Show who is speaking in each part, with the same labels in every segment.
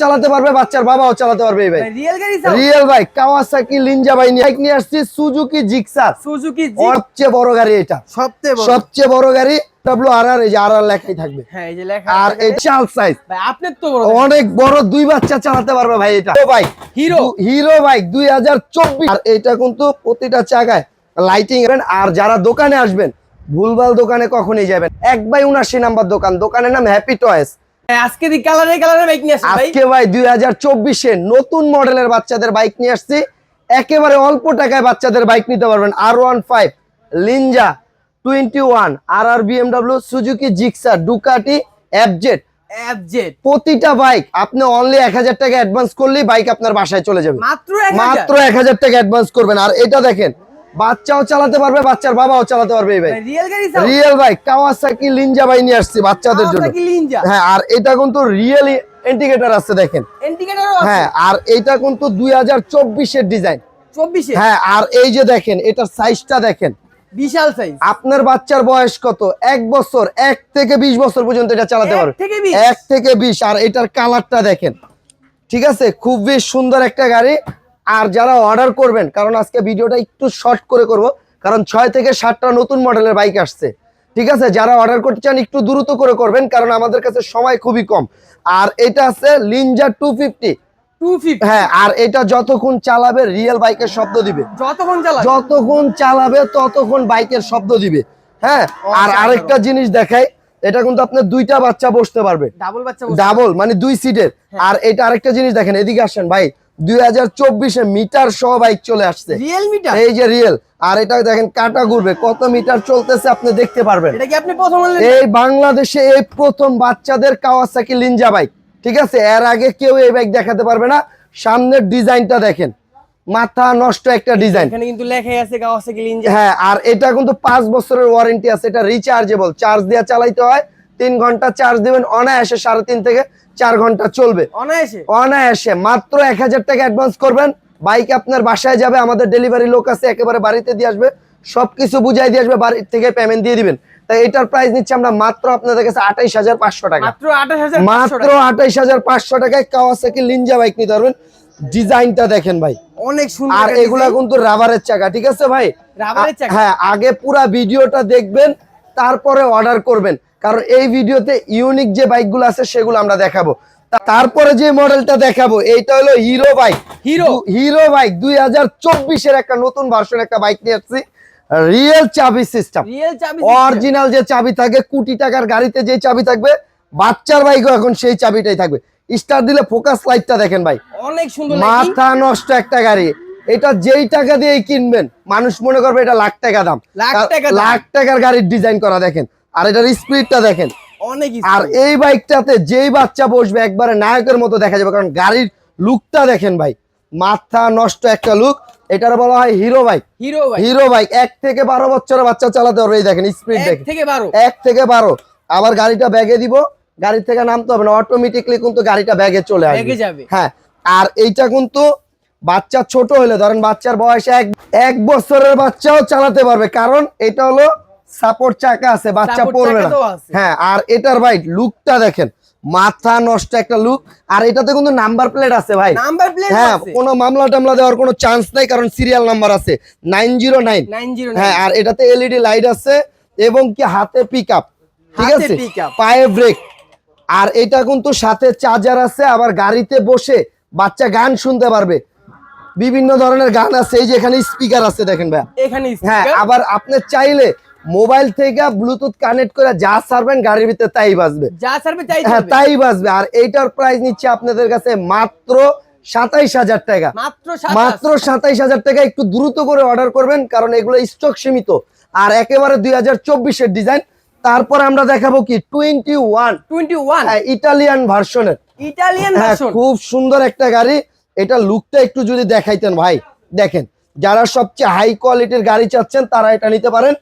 Speaker 1: চালাতে পারবে বাচ্চার বাবাও চালাতে পারবে এই বাইক
Speaker 2: রিয়েল গাড়ি
Speaker 1: রিয়েল বাইক কাওয়াসাকি লিনজা বাইক বাইক নিয়ে আসছি সুজুকি জিক্সার
Speaker 2: সুজুকি
Speaker 1: সবচেয়ে বড় গাড়ি এটা।
Speaker 2: সবচেয়ে বড়।
Speaker 1: সবচেয়ে বড় গাড়ি আর আর এই যে আর আর লেখাই থাকবে।
Speaker 2: হ্যাঁ এই যে লেখা
Speaker 1: আর এই চাল সাইজ
Speaker 2: ভাই আপনার তো বড়
Speaker 1: অনেক বড় দুই বাচ্চা চালাতে পারবে ভাই এটা।
Speaker 2: হিরো
Speaker 1: হিরো বাইক দুই হাজার চব্বিশ। আর এটা কিন্তু প্রতিটা চাকায় লাইটিং আর যারা দোকানে আসবেন ভুলভাল দোকানে কখনই যাবেন এক বাই উনাশি নাম্বার দোকান। দোকানের নাম হ্যাপি টয়েস
Speaker 2: ভাই, আজকে দি কালারে কালারে বাইক নিয়ে আসছে
Speaker 1: আজকে ভাই দুই হাজার চব্বিশে নতুন মডেলের বাচ্চাদের বাইক নিয়ে আসছি। একেবারে অল্প টাকায় বাচ্চাদের বাইক নিতে পারবেন R one five লিনজা twenty one R R BMW Suzuki Gixxer Ducati অ্যাপজেট
Speaker 2: FZ
Speaker 1: প্রতিটা বাইক আপনি অনলি এক হাজার টাকা অ্যাডভান্স করলেই বাইক আপনার বাসায় চলে যাবে।
Speaker 2: মাত্র এক
Speaker 1: মাত্র এক হাজার টাকা অ্যাডভান্স করবেন। আর এটা দেখেন বাচ্চাও চালাতে পারবে বাচ্চার বাবাও চালাতে পারবে এই বাইক
Speaker 2: রিয়েল গাড়ি
Speaker 1: রিয়েল বাইক কাওয়াসাকি লিনজা ভাই নিয়ে আসছি বাচ্চাদের জন্য। হ্যাঁ আর এটা কিন্তু রিয়েল ইন্ডিকেটর আছে দেখেন। হ্যাঁ আর এটা কিন্তু দুই হাজার চব্বিশের ডিজাইন
Speaker 2: 24 এ
Speaker 1: হ্যাঁ আর এই যে দেখেন এটার সাইজটা দেখেন।
Speaker 2: বিশাল সাইজ
Speaker 1: আপনার বাচ্চার বয়স কত? এক বছর এক থেকে বিশ বছর পর্যন্ত এটা চালাতে পারবে। এক থেকে বিশ আর এটার কালারটা দেখেন। ঠিক আছে? খুবই সুন্দর একটা গাড়ি। আর যারা অর্ডার করবেন কারণ আজকে ভিডিওটা একটু শর্ট করে করব কারণ ছয় থেকে সাতটা নতুন মডেলের বাইক আসছে। ঠিক আছে? যারা অর্ডার করতে চান একটু দ্রুত করে করবেন কারণ আমাদের কাছে সময় খুবই কম। আর এটা আছে লিনজা টু ফিফটি হ্যাঁ আর এটা যতক্ষণ চালাবে রিয়েল বাইকের শব্দ দিবে।
Speaker 2: যতক্ষণ চালাবে?
Speaker 1: যতক্ষণ চালাবে ততক্ষণ বাইকের শব্দ দিবে। হ্যাঁ? আর আরেকটা জিনিস দেখাই এটা কিন্তু আপনার দুইটা বাচ্চা বসতে পারবে।
Speaker 2: ডাবল বাচ্চা
Speaker 1: ডাবল মানে দুই সিটের আর এটা আরেকটা জিনিস দেখেন এদিকে আসেন ভাই। দুই হাজার চব্বিশে মিটার সহ বাইক চলে আসছে।
Speaker 2: রিয়েল মিটার
Speaker 1: এই যে রিয়েল আর এটা দেখেন কাটা ঘুরবে। কত মিটার চলতেছে আপনি দেখতে পারবেন।
Speaker 2: এটা কি আপনি প্রথম
Speaker 1: এই বাংলাদেশে এই প্রথম বাচ্চাদের কাওয়াসাকি লিনজা বাইক ঠিক আছে? এর আগে কেউ এই বাইক দেখাতে পারবে না। সামনের ডিজাইনটা দেখেন। মাথা নষ্ট একটা ডিজাইন।
Speaker 2: এখানে কিন্তু লেখাই আছে কাওয়াসাকি লিনজা
Speaker 1: হ্যাঁ আর এটা কিন্তু পাঁচ বছরের ওয়ারেন্টি আছে। এটা রিচার্জেবল চার্জ দিয়ে চালাইতে হয়। তিন ঘণ্টা চার্জ দিবেন অনায়াসে সাড়ে তিন থেকে চার ঘণ্টা চলবে।
Speaker 2: অনায়াসে?
Speaker 1: অনায়াসে মাত্র এক হাজার টাকা অ্যাডভান্স করবেন। বাইক আপনার বাসায় যাবে আমাদের ডেলিভারি লোক আছে একেবারে বাড়িতে দিয়ে আসবে সবকিছু বুঝাই দিয়ে আসবে বাড়ির থেকে পেমেন্ট দিয়ে দিবেন। তাই এটার প্রাইস নিচ্ছে আমরা মাত্র আপনাদের কাছে আঠাইশ হাজার পাঁচশো টাকা।
Speaker 2: মাত্র 28500
Speaker 1: মাত্র আঠাইশ হাজার পাঁচশো টাকায় কাওয়াসাকি লিঞ্জা বাইক নিতে পারবেন। ডিজাইনটা দেখেন ভাই।
Speaker 2: অনেক সুন্দর
Speaker 1: আর এগুলা কিন্তু রাবারের চাকা ঠিক আছে ভাই?
Speaker 2: রাবারের চাকা?
Speaker 1: হ্যাঁ আগে পুরা ভিডিওটা দেখবেন তারপরে অর্ডার করবেন। কারণ এই ভিডিওতে ইউনিক যে বাইকগুলো আছে সেগুলো আমরা দেখাবো। তারপরে যে মডেলটা দেখাবো এইটা হলো Hero bike
Speaker 2: Hero
Speaker 1: Hero bike দুই হাজার চব্বিশের একটা নতুন ভার্সন একটা বাইক নিয়ে আসছি। রিয়েল চাবি সিস্টেম অরিজিনাল যে চাবি থাকে কোটি টাকার গাড়িতে যে চাবি থাকবে বাচ্চার বাইকও এখন সেই চাবিটাই থাকবে। স্টার দিলে ফোকাস লাইটটা দেখেন ভাই।
Speaker 2: অনেক সুন্দর
Speaker 1: মাথা নষ্ট একটা গাড়ি। এটা যেই টাকা দিয়ে কিনবেন মানুষ মনে করবে এটা লাখ টাকা দাম।
Speaker 2: লাখ টাকা দাম।
Speaker 1: লাখ টাকার গাড়ির ডিজাইন করা দেখেন। আর এটার স্পিডটা দেখেন।
Speaker 2: অনেক
Speaker 1: আর এই বাইকটাতে যেই বাচ্চা বসবে একবারে নায়কের মতো দেখা যাবে কারণ গাড়ির লুকটা দেখেন ভাই। মাথা নষ্ট একটা লুক এটার বলা হয় Hero bike
Speaker 2: Hero
Speaker 1: Hero bike এক থেকে বারো বছরের বাচ্চা চালাতে পারবে এই দেখেন স্পিড দেখেন। এক থেকে বারো। আবার গাড়িটা ব্যাগে দিব। গাড়ি থেকে নামতে হবে না অটোমেটিকলি কিন্তু গাড়িটা ব্যাগে চলে আসবে। হ্যাঁ আর এইটা কিন্তু বাচ্চা ছোট হলে ধরেন বাচ্চার বয়স এক এক বছরের বাচ্চাও চালাতে পারবে। কারণ এটা হলো সাপোর্ট চাকা আছে বাচ্চা পড়বে না। হ্যাঁ আর এটার ভাই লুকটা দেখেন মাথা নষ্ট একটা লুক। আর এটাতে কিন্তু নাম্বার প্লেট আছে ভাই।
Speaker 2: নাম্বার প্লেট
Speaker 1: হ্যাঁ কোনো মামলা টামলা দেওয়ার কোনো চান্স নাই কারণ সিরিয়াল নাম্বার আছে। Nine zero nine.
Speaker 2: 909
Speaker 1: হ্যাঁ আর এটাতে এলইডি লাইট আছে এবং কি হাতে পিক আপ ঠিক আছে? পায়ে ব্রেক আর এটা কিন্তু সাথে চার্জার আছে আবার গাড়িতে বসে বাচ্চা গান শুনতে পারবে। বিভিন্ন ধরনের গান আছে এই যে এখানে স্পিকার আছে দেখেন ভাই
Speaker 2: এখানে
Speaker 1: হ্যাঁ আবার আপনি চাইলে মোবাইল থেকে ব্লুটুথ কানেক্ট করে যা সারবেন গাড়ির ভিতরে তাই বাজবে।
Speaker 2: যা সার্ভে তাই
Speaker 1: হ্যাঁ তাই বাজবে। আর এইটার প্রাইস নিচ্ছে আপনাদের কাছে মাত্র সাতাইশ হাজার টাকা।
Speaker 2: মাত্র
Speaker 1: সাতাইশ হাজার টাকা একটু দ্রুত করে অর্ডার করবেন কারণ এগুলো স্টক সীমিত। আর একেবারে দুই হাজার চব্বিশের ডিজাইন তারপর আমরা দেখাবো কি? টোয়েন্টি ওয়ান
Speaker 2: 21
Speaker 1: ইটালিয়ান ভার্সনের
Speaker 2: ইটালিয়ান
Speaker 1: হ্যাঁ খুব সুন্দর একটা গাড়ি। এটা লুকটা একটু যদি দেখাইতেন ভাই। দেখেন যারা সবচেয়ে হাই কোয়ালিটির গাড়ি চাচ্ছেন তারা এটা নিতে পারেন।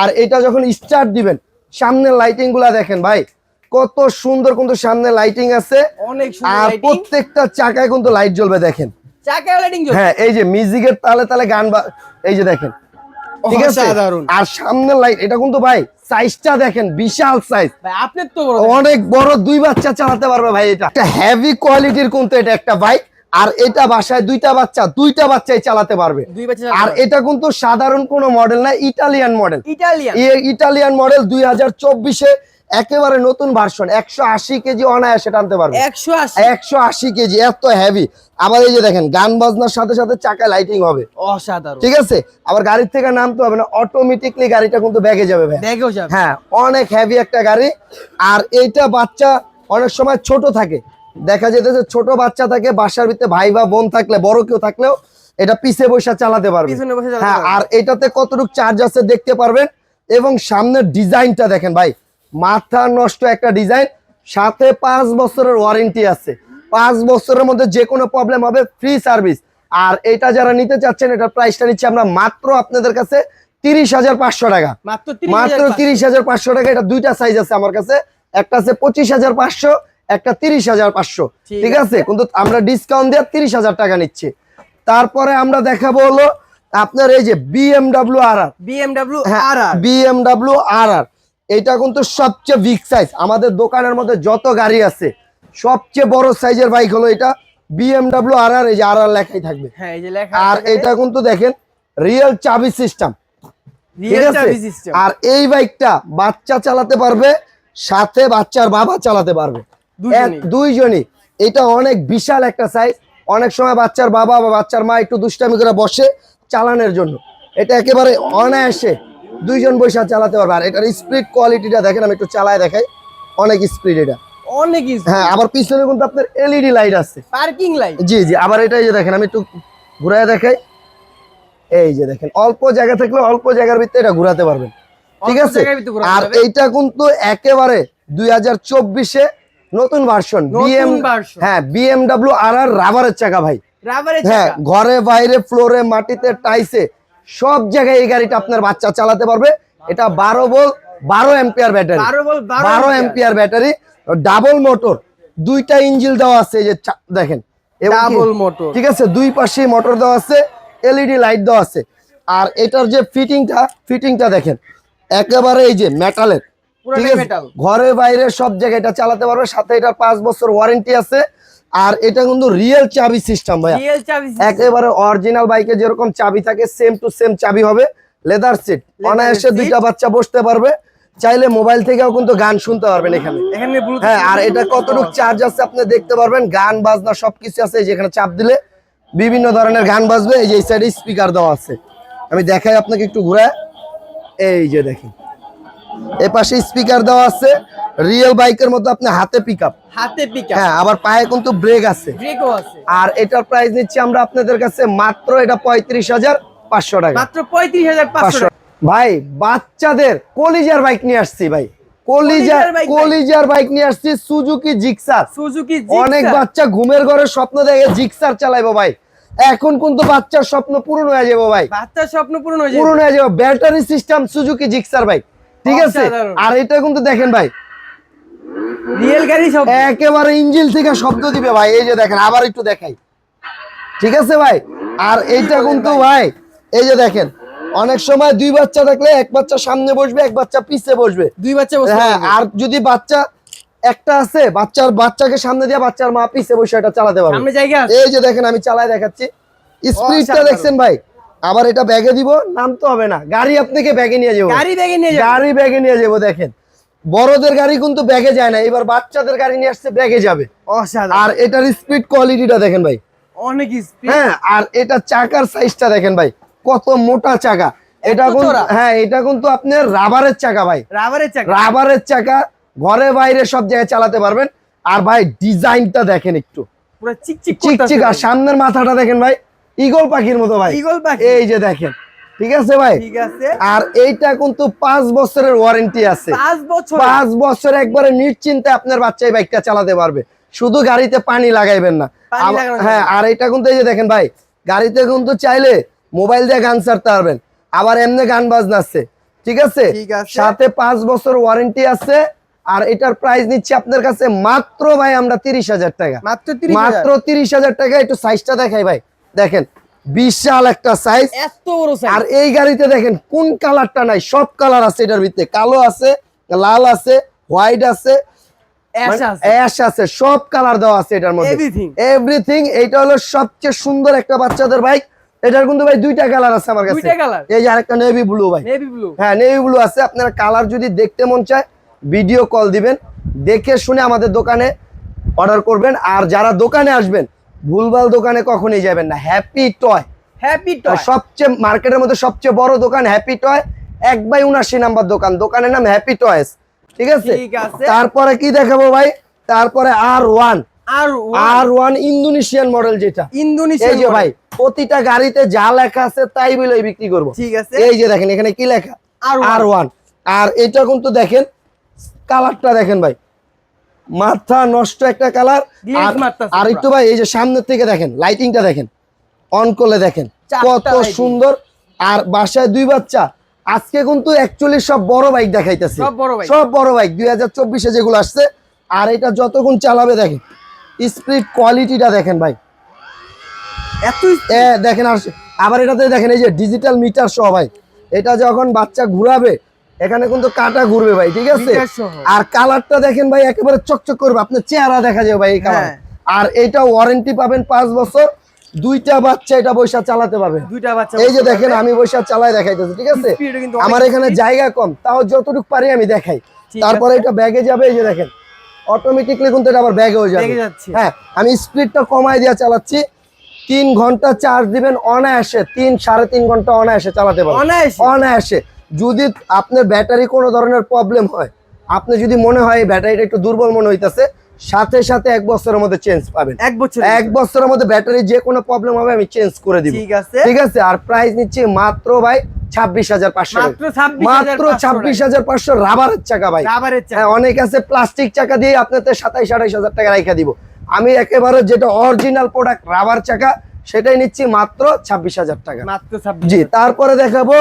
Speaker 1: আর এটা যখন স্টার্ট দিবেন সামনের লাইটিংগুলা দেখেন ভাই কত সুন্দর কিন্তু সামনে লাইটিং আছে।
Speaker 2: অনেক
Speaker 1: আর প্রত্যেকটা চাকায় কিন্তু লাইট জ্বলবে দেখেন।
Speaker 2: চাকায় লাইটিং জ্বলবে?
Speaker 1: হ্যাঁ এই যে মিউজিকের তালে তালে গান বা এই যে দেখেন। ঠিক আছে। আর সামনের লাইট এটা কিন্তু ভাই সাইজটা দেখেন বিশাল সাইজ
Speaker 2: ভাই আপনার তো
Speaker 1: অনেক বড় দুই বাচ্চা চালাতে পারবে ভাই এটা। একটা হেভি কোয়ালিটির কিন্তু এটা একটা বাইক আর এটা বাসায় দুইটা বাচ্চা দুইটা বাচ্চাই চালাতে পারবে। আর এটা কিন্তু সাধারণ কোনো মডেল না Italian model
Speaker 2: Italian
Speaker 1: Italian model দুই হাজার চব্বিশে একেবারে নতুন ভার্সন একশো আশি কেজি অনায়াসে টানতে পারবে।
Speaker 2: একশো আশি।
Speaker 1: কেজি এত হ্যাভি আবার এই যে দেখেন গান বাজনার সাথে সাথে চাকা লাইটিং হবে।
Speaker 2: অসাধারণ।
Speaker 1: ঠিক আছে? আবার গাড়ির থেকে নামতে হবে না অটোমেটিকলি গাড়িটা কিন্তু ব্যাগে যাবে হ্যাঁ অনেক হেভি একটা গাড়ি। আর এইটা বাচ্চা অনেক সময় ছোট থাকে। দেখা যেতেছে ছোট বাচ্চা থাকে বাসার ভিতরে ভাই বা বোন থাকলে বড় কেউ থাকলেও এটা পিছে বসে চালাতে পারবে। হ্যাঁ আর এটাতে কতটুকু চার্জ আছে দেখতে পারবেন। এবং সামনের ডিজাইনটা দেখেন ভাই মাথা নষ্ট একটা ডিজাইন সাথে পাঁচ বছরের ওয়ারেন্টি আছে। পাঁচ বছরের মধ্যে যে কোনো প্রবলেম হবে ফ্রি সার্ভিস আর এটা যারা নিতে চাচ্ছেন এটার প্রাইসটা নিচ্ছে আমরা মাত্র আপনাদের কাছে তিরিশ হাজার পাঁচশো টাকা।
Speaker 2: মাত্র
Speaker 1: তিরিশ হাজার পাঁচশো। টাকা এটা দুইটা সাইজ আছে আমার কাছে। একটা আছে পঁচিশ হাজার পাঁচশো একটা তিরিশ হাজার পাঁচশো।
Speaker 2: ঠিক
Speaker 1: আছে? কিন্তু আমরা ডিসকাউন্ট দিয়ে তিরিশ হাজার টাকা নিচ্ছি। তারপরে আমরা দেখাবো হলো আপনার এই যে বিএমডাব্লিউ আর আর
Speaker 2: বিএমডব্লিউ
Speaker 1: হ্যাঁ,
Speaker 2: আর আর
Speaker 1: বিএমডাব্লিউ আর আর এটা কিন্তু সবচেয়ে বিগ সাইজ আমাদের দোকানের মধ্যে যত গাড়ি আছে সবচেয়ে বড় সাইজের বাইক হলো এটা বিএমডাব্লিউ আর আর এই যে আর আর লেখাই থাকবে।
Speaker 2: হ্যাঁ এই যে লেখা
Speaker 1: আর এটা কিন্তু দেখেন রিয়েল চাবি সিস্টেম
Speaker 2: রিয়েল চাবি সিস্টেম
Speaker 1: আর এই বাইকটা বাচ্চা চালাতে পারবে সাথে বাচ্চার বাবা চালাতে পারবে।
Speaker 2: দুইজনই।
Speaker 1: এটা অনেক বিশাল একটা সাইজ অনেক সময় বাচ্চার বাবা বা বাচ্চার মা একটু দুষ্টামি করে বসে চালানোর জন্য। এটা একেবারে অনায়াসে দুইজন বৈশা চালাতে পারবে। আর এটার স্পিড কোয়ালিটিটা দেখেন আমি একটু চালায় দেখাই। অনেক স্পিড এটা।
Speaker 2: অনেক
Speaker 1: হ্যাঁ আবার পিছনে কিন্তু আপনার এলইডি লাইট আছে।
Speaker 2: পার্কিং লাইট
Speaker 1: জি জি আবার এটা এই যে দেখেন আমি একটু ঘুরায় দেখাই। এই যে দেখেন অল্প জায়গা থাকলে অল্প জায়গার ভিতরে এটা ঘুরাতে পারবেন। ঠিক আছে? আর এইটা কিন্তু একেবারে দুই হাজার চব্বিশে নতুন ভার্সন বিএম। হ্যাঁ বিএমডাব্লিউ আর আর রাবারের চাকা ভাই।
Speaker 2: রাবারের
Speaker 1: হ্যাঁ ঘরে বাইরে ফ্লোরে মাটিতে টাইসে সব জায়গায় এই গাড়িটা আপনার বাচ্চা চালাতে পারবে। এটা বারো বল বারো এম্পিয়ার ব্যাটারি
Speaker 2: 12 বল 12
Speaker 1: বারো এম্পিয়ার ব্যাটারি ডাবল মোটর দুইটা ইঞ্জিল দেওয়া আছে এই যে দেখেন।
Speaker 2: ডাবল মোটর
Speaker 1: ঠিক আছে দুই পাশে মোটর দেওয়া আছে এলইডি লাইট দেওয়া আছে। আর এটার যে ফিটিংটা ফিটিংটা দেখেন একেবারে এই যে মেটালের ঘরে বাইরে সব জায়গায় এটা চালাতে পারবে সাথে এটা পাঁচ বছর ওয়ারেন্টি আছে। আর এটা কিন্তু রিয়েল চাবি সিস্টেম ভাইয়া। একেবারে অরিজিনাল বাইকে যেরকম চাবি থাকে সেম টু সেম চাবি হবে। লেদার সিট অনায়াসে দুইটা বাচ্চা বসতে পারবে। চাইলে মোবাইল থেকেও কিন্তু গান শুনতে পারবেন এখানে। হ্যাঁ আর এটা কতটুকু চার্জ আছে আপনি দেখতে পারবেন। গান বাজনা সবকিছু আছে যেখানে চাপ দিলে। বিভিন্ন ধরনের গান বাজবে এই যে এই সাইডে স্পিকার দেওয়া আছে। আমি দেখাই আপনাকে একটু ঘুরে এই যে দেখেন। এ পাশে স্পিকার দেওয়া আছে রিয়েল বাইকের মতো আপনি হাতে পিক
Speaker 2: হাতে পিকআপ
Speaker 1: হ্যাঁ আবার পায়ে কিন্তু ব্রেক আছে।
Speaker 2: ব্রেকও আছে।
Speaker 1: আর এটার প্রাইস নিচ্ছি আমরা আপনাদের কাছে মাত্র এটা পঁয়ত্রিশ হাজার পাঁচশো টাকা।
Speaker 2: মাত্র পঁয়ত্রিশ হাজার পাঁচশো
Speaker 1: ভাই বাচ্চাদের কলিজার বাইক নিয়ে আসছি ভাই। কলিজার।
Speaker 2: কলিজার
Speaker 1: বাইক নিয়ে আসছি সুজুকি জিক্সার
Speaker 2: সুজুকি
Speaker 1: অনেক বাচ্চা ঘুমের ঘরে স্বপ্ন দেখে জিক্সার চালাইবো ভাই। এখন কিন্তু বাচ্চার স্বপ্ন পূরণ হয়ে যাব ভাই।
Speaker 2: বাচ্চার স্বপ্ন পূরণ হয়ে যাবে।
Speaker 1: পূরণ হয়ে যাবে। Battery system Suzuki Gixxer bike ঠিক আছে? আর এটা কিন্তু দেখেন ভাই।
Speaker 2: রিয়েল গাড়ি সব।
Speaker 1: একেবারে ইঞ্জিন থেকে শব্দ দিবে ভাই। এই যে দেখেন আবার একটু দেখাই। ঠিক আছে ভাই? আর এইটা কিন্তু ভাই। এই যে দেখেন অনেক সময় দুই বাচ্চা থাকলে এক বাচ্চা সামনে বসবে এক বাচ্চা পিছে বসবে।
Speaker 2: দুই বাচ্চা
Speaker 1: হ্যাঁ আর যদি বাচ্চা একটা আছে বাচ্চার বাচ্চাকে সামনে দিয়ে বাচ্চার মা পিছে বসে এটা চালাতে পারবে।
Speaker 2: সামনে জায়গা
Speaker 1: এই যে দেখেন আমি চালায় দেখাচ্ছি। স্পিডটা। দেখছেন ভাই? আবার এটা ব্যাগে দিব নামতে হবে না। গাড়ি আপনাকে ব্যাগে নিয়ে যাব।
Speaker 2: গাড়ি ব্যাগে নিয়ে যাবে।
Speaker 1: গাড়ি ব্যাগে নিয়ে যাব দেখেন। বড়দের গাড়ি কিন্তু ব্যাগে যায় না এবার বাচ্চাদের গাড়ি নিয়ে আসছে ব্যাগে যাবে। আর এটার স্পিড কোয়ালিটিটা দেখেন ভাই।
Speaker 2: অনেক স্পিড
Speaker 1: হ্যাঁ আর এটা চাকার সাইজটা দেখেন ভাই। কত মোটা চাকা। এটা হ্যাঁ এটা কিন্তু আপনার রাবারের চাকা ভাই।
Speaker 2: রাবারের চাকা?
Speaker 1: রাবারের চাকা ঘরে বাইরে সব জায়গায় চালাতে পারবেন। আর ভাই ডিজাইনটা দেখেন একটু।
Speaker 2: পুরো চিকচিক
Speaker 1: চিকচিক আর সামনের মাথাটা দেখেন ভাই ইগল পাখির মতো ভাই।
Speaker 2: ইগল পাখি।
Speaker 1: এই যে দেখেন। ঠিক আছে ভাই?
Speaker 2: ঠিক আছে।
Speaker 1: আর এইটা কিন্তু পাঁচ বছরের ওয়ারেন্টি আছে।
Speaker 2: পাঁচ বছর
Speaker 1: পাঁচ বছর একবারে নিশ্চিন্তে আপনার বাচ্চা এই বাইকটা চালাতে পারবে। শুধু গাড়িতে পানি লাগাইবেন না। হ্যাঁ আর এটা কিন্তু এই যে দেখেন ভাই গাড়িতে কিন্তু চাইলে মোবাইল দিয়ে গান ছাড়তে পারবেন। আবার এমনি গান বাজনা আছে। ঠিক আছে। সাথে পাঁচ বছর ওয়ারেন্টি আছে। আর এটার প্রাইস নিচ্ছি আপনার কাছে মাত্র ভাই আমরা তিরিশ হাজার টাকা।
Speaker 2: মাত্র
Speaker 1: মাত্র তিরিশ হাজার টাকা একটু সাইজটা দেখাই ভাই। দেখেন বিশাল একটা সাইজ
Speaker 2: এত বড় সাইজ আর
Speaker 1: এই গাড়িতে দেখেন কোন কালারটা নাই সব কালার আছে এটার ভিতরে। কালো আছে লাল আছে হোয়াইট আছে
Speaker 2: অ্যাশ আছে।
Speaker 1: সব কালার দেওয়া আছে এটার মধ্যে। এভরিথিং এটা হলো সবচেয়ে সুন্দর একটা বাচ্চাদের বাইক এটার কিন্তু ভাই দুইটা কালার আছে আমার কাছে। এই যে আরেকটা নেভি ব্লু ভাই
Speaker 2: নেভি ব্লু
Speaker 1: হ্যাঁ নেভি ব্লু আছে। আপনারা কালার যদি দেখতে মন চায় ভিডিও কল দিবেন। দেখে শুনে আমাদের দোকানে অর্ডার করবেন। আর যারা দোকানে আসবেন ভুলভাল দোকানে কখনই যাবেন না। হ্যাপি টয়
Speaker 2: হ্যাপি টয়
Speaker 1: সবচেয়ে মার্কেটের মধ্যে সবচেয়ে বড় দোকান হ্যাপি টয় এক বাই উনাশি নাম্বার দোকান। দোকানের নাম হ্যাপি টয়েস ঠিক আছে? তারপরে কি দেখাবো ভাই? তারপরে R one
Speaker 2: R
Speaker 1: R one Indonesian model যেটা।
Speaker 2: ইন্দোনেশিয়া
Speaker 1: এই যে ভাই প্রতিটা গাড়িতে যা লেখা আছে তাই বলে বিক্রি করব।
Speaker 2: ঠিক আছে।
Speaker 1: এই যে দেখেন এখানে কি লেখা?
Speaker 2: আর
Speaker 1: আর ওয়ান আর এটা কিন্তু দেখেন কালারটা দেখেন ভাই। মাথা নষ্ট একটা কালার আর একটু ভাই এই যে সামনের থেকে দেখেন লাইটিংটা দেখেন অন করলে দেখেন কত সুন্দর। আর বাসায় দুই বাচ্চা আজকে কিন্তু অ্যাকচুয়ালি সব বড় বাইক দেখাইতেছে।
Speaker 2: সব বড় বাইক
Speaker 1: সব বড় বাইক দুই হাজার চব্বিশে যেগুলো আসছে আর এটা যতক্ষণ চালাবে দেখেন স্পিড কোয়ালিটিটা দেখেন ভাই।
Speaker 2: এত
Speaker 1: দেখেন আর আবার এটাতে দেখেন এই যে ডিজিটাল মিটার সহ ভাই এটা যখন বাচ্চা ঘুরাবে এখানে কিন্তু কাটা ঘুরবে ভাই ঠিক আছে? আর কালারটা দেখেন ভাই একেবারে চকচক করবে। আপনার চেহারা দেখা যাবে ভাই এই কালার।
Speaker 2: হ্যাঁ।
Speaker 1: আর এটা ওয়ারেন্টি পাবেন পাঁচ বছর। দুইটা বাচ্চা এটা বৈশা চালাতে পারবে।
Speaker 2: দুইটা বাচ্চা
Speaker 1: এই যে দেখেন আমি বৈশা চালাই দেখাইতেছি ঠিক আছে? আমার এখানে জায়গা কম তাও যতটুকু পারি আমি দেখাই। তারপরে এটা ব্যাগে যাবে এই যে দেখেন। অটোমেটিকলি কিন্তু এটা আবার ব্যাগে হয়ে যাবে হ্যাঁ আমি স্পিডটা কমাই দিয়ে চালাচ্ছি। তিন ঘণ্টা চার্জ দিবেন অনায়াসে তিন সাড়ে তিন ঘণ্টা অনায়াসে চালাতে পারবেন।
Speaker 2: অনায়াসে?
Speaker 1: অনায়াসে। যদি আপনার ব্যাটারি কোনো ধরনের প্রবলেম হয় আপনি যদি মনে হয় ব্যাটারিটা একটু দুর্বল মনে হইতাছে সাথে সাথে এক বছরের মধ্যে চেঞ্জ পাবেন।
Speaker 2: এক বছর
Speaker 1: এক বছরের মধ্যে ব্যাটারি যে কোনো প্রবলেম হবে আমি চেঞ্জ করে দিব।
Speaker 2: ঠিক আছে।
Speaker 1: ঠিক আছে? আর প্রাইস নিচ্ছি মাত্র ভাই ছাব্বিশ হাজার পাঁচশো।
Speaker 2: মাত্র ছাব্বিশ
Speaker 1: হাজার পাঁচশো রাবারের চাকা ভাই।
Speaker 2: রাবারের
Speaker 1: হ্যাঁ
Speaker 2: চাকা।
Speaker 1: অনেক আছে প্লাস্টিক চাকা দিয়ে আপনাদের সাতাইশ আঠাইশ হাজার টাকা রাইখা দিব। আমি একেবারে যেটা অরিজিনাল প্রোডাক্ট রাবার চাকা সেটাই নিচ্ছি মাত্র ছাব্বিশ হাজার টাকা।
Speaker 2: মাত্র
Speaker 1: জি তারপরে দেখাবো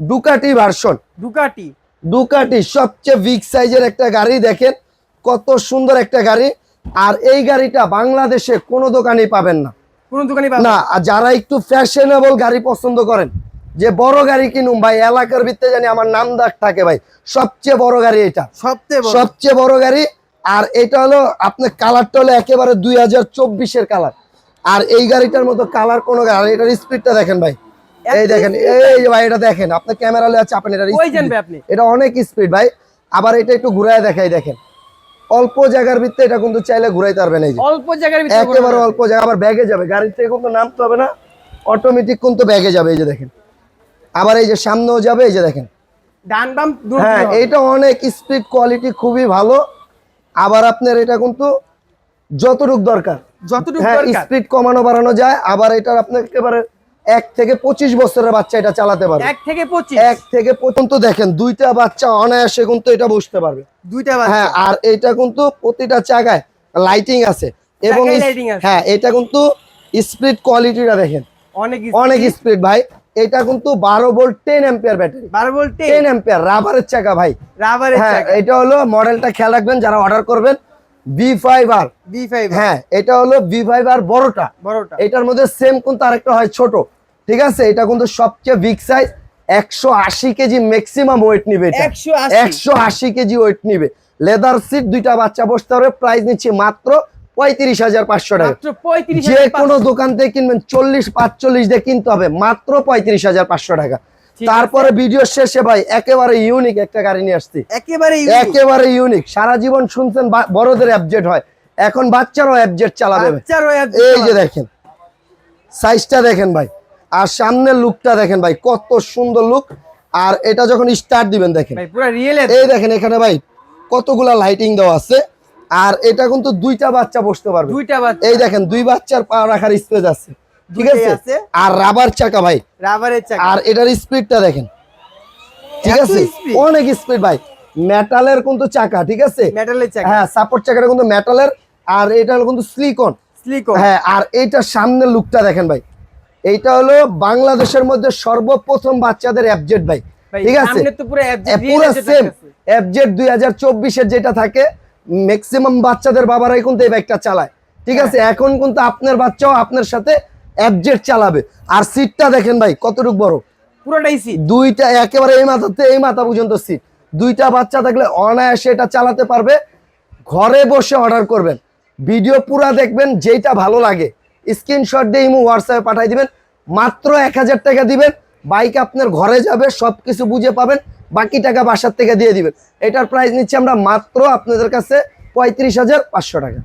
Speaker 1: ডুকাটি ভার্সন
Speaker 2: দুকাটি
Speaker 1: ডুকাটি সবচেয়ে বিগ সাইজের একটা গাড়ি দেখেন কত সুন্দর একটা গাড়ি। আর এই গাড়িটা বাংলাদেশে কোনো দোকানেই পাবেন না।
Speaker 2: কোন দোকানে পাবেন
Speaker 1: না আর যারা একটু ফ্যাশনেবল গাড়ি পছন্দ করেন যে বড় গাড়ি কিনুম ভাই এলাকার ভিত্তে জানি আমার নাম ডাক থাকে ভাই সবচেয়ে বড় গাড়ি এটা।
Speaker 2: সবচেয়ে বড়।
Speaker 1: সবচেয়ে বড় গাড়ি আর এটা হলো আপনার কালারটা হলো একেবারে দুই হাজার চব্বিশের কালার আর এই গাড়িটার মতো কালার কোনো গাড়ি এটার স্পিডটা দেখেন ভাই এই দেখেন এই ভাই এটা দেখেন আপনার ক্যামেরা আছে আপনি এটা
Speaker 2: ওই জানবে আপনি।
Speaker 1: এটা অনেক স্পিড ভাই আবার এটা একটু ঘুরায় দেখাই দেখেন। অল্প জায়গার ভিত্তে এটা কিন্তু চাইলে ঘুরাইতে পারবেন এই যে।
Speaker 2: অল্প জায়গার ভিতরে
Speaker 1: একেবারে অল্প জায়গা আবার ব্যাগে যাবে। গাড়ির থেকে কিন্তু নামতে হবে না অটোমেটিক কিন্তু ব্যাগে যাবে এই যে দেখেন। আবার এই যে সামনেও যাবে এই যে দেখেন।
Speaker 2: ডান বাম
Speaker 1: হ্যাঁ। এইটা অনেক স্পিড কোয়ালিটি খুবই ভালো। আবার আপনার এটা কিন্তু যতটুক দরকার।
Speaker 2: যতটুকু
Speaker 1: হ্যাঁ
Speaker 2: দরকার।
Speaker 1: স্পিড কমানো বাড়ানো যায় আবার এটা আপনার একেবারে এক থেকে পঁচিশ বছরের বাচ্চা এটা চালাতে পারবে।
Speaker 2: এক থেকে পঁচিশ?
Speaker 1: এক থেকে পর্যন্ত দেখেন দুইটা বাচ্চা অনায়াসে কিন্তু এটা বসতে পারবে।
Speaker 2: দুইটা
Speaker 1: হ্যাঁ আর এটা কিন্তু প্রতিটা জায়গায় লাইটিং আছে। এবং। হ্যাঁ এটা কিন্তু স্পিড কোয়ালিটিটা দেখেন।
Speaker 2: অনেক
Speaker 1: অনেক স্পিড ভাই। এটা কিন্তু বারো ভোল্ট টেন এম্পিয়ার ব্যাটারি
Speaker 2: বারো বলতে
Speaker 1: টেন এম্পিয়ার রাবারের চাকা ভাই।
Speaker 2: রাবারের
Speaker 1: হ্যাঁ এটা হলো মডেলটা খেয়াল রাখবেন যারা অর্ডার করবেন B five R
Speaker 2: B five
Speaker 1: হ্যাঁ এটা হলো বি ফাইভ আর বড়টা।
Speaker 2: বড়টা।
Speaker 1: এটার মধ্যে সেম কিন্তু আরেকটা হয় ছোট। ঠিক আছে? এটা কিন্তু সবচেয়ে বিগ সাইজ একশো আশি কেজি ম্যাক্সিমাম ওয়েট নিবে
Speaker 2: একশো আশি।
Speaker 1: কেজি ওয়েট নিবে। লেদার সিট দুইটা বাচ্চা বসতে হবে প্রাইস নিচ্ছে মাত্র পঁয়ত্রিশ হাজার পাঁচশো টাকা। যে কোনো দোকান থেকে কিনবেন চল্লিশ পাঁচচল্লিশ দিয়ে কিনতে হবে মাত্র পঁয়ত্রিশ হাজার পাঁচশো টাকা। তারপরে ভিডিও শেষে ভাই একেবারে ইউনিক একটা গাড়ি নিয়ে আসছি।
Speaker 2: একেবারে
Speaker 1: একেবারে ইউনিক সারা জীবন শুনছেন বড়দের অ্যাবজেট হয়। এখন বাচ্চারাও অ্যাবজেট চালাবে। এই যে দেখেন সাইজটা দেখেন ভাই। আর সামনের লুকটা দেখেন ভাই কত সুন্দর লুক আর এটা যখন স্টার্ট দিবেন দেখেন। এই দেখেন এখানে ভাই কতগুলা লাইটিং দেওয়া আছে। আর এটা কিন্তু দুইটা বাচ্চা বসতে পারবে।
Speaker 2: দুইটা বাচ্চা।
Speaker 1: এই দেখেন দুই বাচ্চার পা রাখার স্পেস আছে। ঠিক আছে। আর রাবার চাকা ভাই।
Speaker 2: রাবারের চাকা।
Speaker 1: আর এটার স্পিডটা দেখেন। ঠিক আছে? অনেক স্পিড ভাই। মেটালের কিন্তু চাকা ঠিক আছে?
Speaker 2: মেটালের চাকা।
Speaker 1: হ্যাঁ সাপোর্ট চাকাটা কিন্তু মেটালের আর এটা হলো কিন্তু স্লিকন
Speaker 2: স্লিকো
Speaker 1: হ্যাঁ আর এইটার সামনের লুকটা দেখেন ভাই। এইটা হলো বাংলাদেশের মধ্যে সর্বপ্রথম বাচ্চাদের অ্যাবজেট ভাই।
Speaker 2: ভাই
Speaker 1: ঠিক আছে?
Speaker 2: পুরো
Speaker 1: সেম। অ্যাবজেট দুই হাজার চব্বিশের যেটা থাকে ম্যাক্সিমাম বাচ্চাদের বাবারাই কিন্তু এই বাইকটা চালায়। ঠিক
Speaker 2: হ্যাঁ।
Speaker 1: আছে? এখন কিন্তু আপনার বাচ্চাও আপনার সাথে অ্যাডজেট চালাবে। আর সিটটা দেখেন ভাই কতটুকু বড়?
Speaker 2: পুরোটাই সিট
Speaker 1: দুইটা একেবারে এই মাথাতে এই মাথা পর্যন্ত সিট দুইটা বাচ্চা থাকলে অনায়াসে এটা চালাতে পারবে। ঘরে বসে অর্ডার করবেন। ভিডিও পুরা দেখবেন যেটা ভালো লাগে। স্ক্রিনশট দিয়ে ইমো হোয়াটসঅ্যাপে পাঠিয়ে দিবেন। মাত্র এক হাজার টাকা দিবেন। বাইক আপনার ঘরে যাবে সব কিছু বুঝে পাবেন। বাকি টাকা বাসার থেকে দিয়ে দিবেন। এটার প্রাইস নিচ্ছি আমরা মাত্র আপনাদের কাছে পঁয়ত্রিশ হাজার পাঁচশো টাকা।